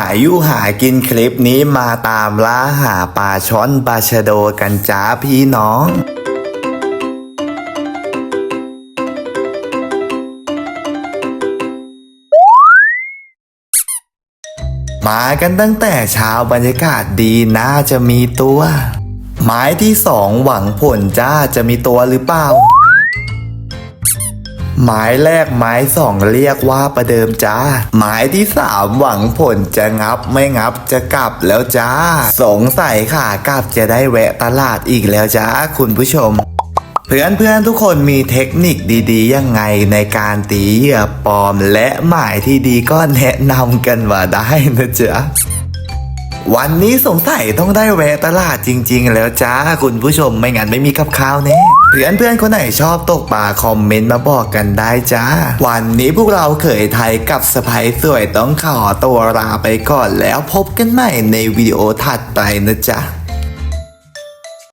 าอยู่หากินคลิปนี้มาตามล่าหาปลาช้อนปลาชะโดกันจ้าพี่น้องมากันตั้งแต่เช้าบรรยากาศดีน่าจะมีตัว หมายที่สองหวังผลจ้าจะมีตัวหรือเปล่า หมายแรกหมายสองเรียกว่าประเดิมจ้า หมายที่สามหวังผลจะงับไม่งับจะกลับแล้วจ้า สงสัยค่ะกลับจะได้แวะตลาดอีกแล้วจ้าคุณผู้ชมเพื่อนเพื่อนทุกคนมีเทคนิคดีๆ ยังไงในการตีเหยื่อปลอมและหมายที่ดีก็แนะนำกันมาได้นะจ๊ะ วันนี้สงสัยต้องได้แวะตลาดจริง ๆ แล้วจ้าคุณผู้ชมไม่งั้นไม่มีกับข้าวแน่เพื่อนเพื่อนคนไหนชอบตกปลาคอมเมนต์มาบอกกันได้จ้า วันนี้พวกเราเขยไทยกับสไปสวยต้องขอตัวลาไปก่อนแล้วพบกันใหม่ในวิดีโอถัดไปนะจ๊ะ